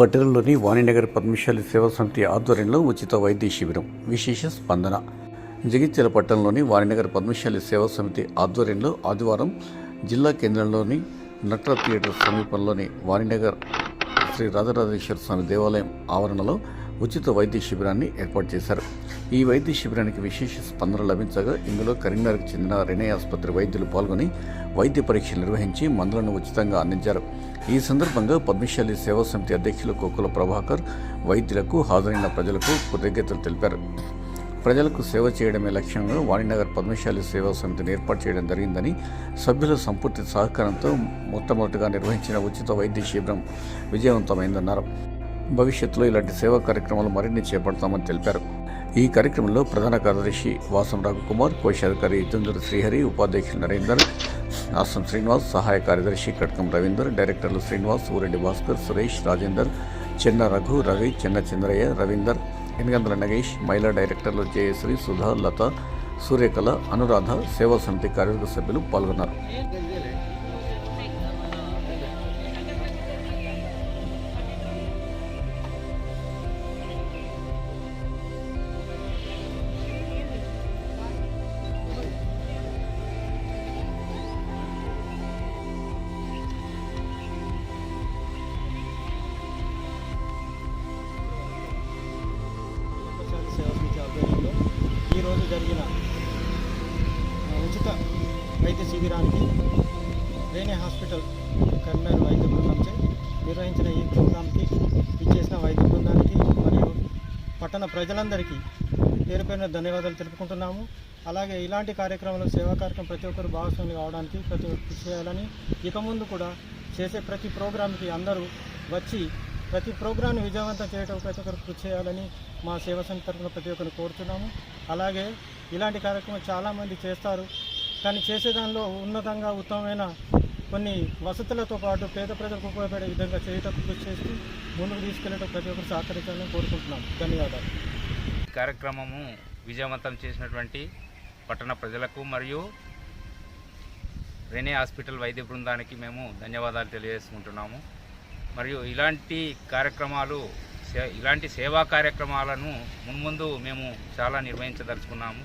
పట్టణంలోని వాణినగర్ పద్మశాలి సేవా సమితి ఆధ్వర్యంలో ఉచిత వైద్య శిబిరం. విశేష స్పందన. జగిత్యాల పట్టణంలోని వాణినగర్ పద్మశాలి సేవా సమితి ఆధ్వర్యంలో ఆదివారం జిల్లా కేంద్రంలోని నట్ర థియేటర్ సమీపంలోని వాణినగర్ శ్రీ రాజరాజేశ్వర స్వామి దేవాలయం ఆవరణలో ఉచిత వైద్య శిబిరాన్ని ఏర్పాటు చేశారు. ఈ వైద్య శిబిరానికి విశేష స్పందన లభించగా ఇందులో కరీంనగర్కు చెందిన రెనే ఆసుపత్రి వైద్యులు పాల్గొని వైద్య పరీక్షలు నిర్వహించి మందులను ఉచితంగా అందించారు. ఈ సందర్భంగా పద్మశాలి సేవా సమితి అధ్యక్షులు కోకుల ప్రభాకర్ వైద్యులకు హాజరైన ప్రజలకు కృతజ్ఞతలు తెలిపారు. ప్రజలకు సేవ చేయడమే లక్ష్యంగా వాణినగర్ పద్మశాలి సేవా సమితిని ఏర్పాటు చేయడం జరిగిందని సభ్యుల సంపూర్తి సహకారంతో మొట్టమొదటిగా నిర్వహించిన ఉచిత వైద్య శిబిరం విజయవంతమైందన్నారు. భవిష్యత్తులో ఇలాంటి సేవా కార్యక్రమాలు మరిన్ని చేపడతామని తెలిపారు. ఈ కార్యక్రమంలో ప్రధాన కార్యదర్శి వాసం రఘుకుమార్ కోశాధికారి తుందూరు శ్రీహరి ఉపాధ్యక్షులు నరేందర్ ఆసం శ్రీనివాస్ సహాయ కార్యదర్శి కట్కం రవీందర్ డైరెక్టర్లు శ్రీనివాస్ ఊరెడ్డి భాస్కర్ సురేష్ రాజేందర్ చెన్న రఘు రవి చిన్న చంద్రయ్య రవీందర్ ఎనగందల నగేష్ మహిళా డైరెక్టర్లు జయశ్రీ సుధా లత సూర్యకళ అనురాధ సేవా సమితి కార్యవర్గ సభ్యులు పాల్గొన్నారు. ఈరోజు జరిగిన ఉచిత వైద్య శిబిరానికి రేణి హాస్పిటల్ కరీంనగర్ వైద్య బృందంచే నిర్వహించిన ఈ ప్రోగ్రాంకి ఇచ్చేసిన వైద్య బృందానికి మరియు పట్టణ ప్రజలందరికీ పేరు పేరున ధన్యవాదాలు తెలుపుకుంటున్నాము. అలాగే ఇలాంటి కార్యక్రమాలు సేవా కార్యక్రమం ప్రతి ఒక్కరు భాగస్వామి కావడానికి ప్రతి ఒక్కరు కృషి చేయాలని ఇక ముందు కూడా చేసే ప్రతి ప్రోగ్రాంకి అందరూ వచ్చి ప్రతి ప్రోగ్రాంని విజయవంతం చేయడం ప్రతి ఒక్కరు కృషి చేయాలని మా సేవా సంఘ తరఫున ప్రతి ఒక్కరిని కోరుతున్నాము అలాగే ఇలాంటి కార్యక్రమం చాలామంది చేస్తారు. కానీ చేసే దానిలో ఉన్నతంగా ఉత్తమమైన కొన్ని వసతులతో పాటు పేద ప్రజలకు ఉపయోగపడే విధంగా చేయటం కృషి చేస్తూ ముందుకు తీసుకెళ్ళటం ప్రతి ఒక్కరు సహకరించాలని కోరుకుంటున్నాం ధన్యవాదాలు. కార్యక్రమము విజయవంతం చేసినటువంటి పట్టణ ప్రజలకు మరియు రెనే హాస్పిటల్ వైద్య బృందానికి మేము ధన్యవాదాలు తెలియజేసుకుంటున్నాము. మరియు ఇలాంటి కార్యక్రమాలు సే- ఇలాంటి సేవా కార్యక్రమాలను మున్ముందు మేము చాలా నిర్వహించదలుచుకున్నాము.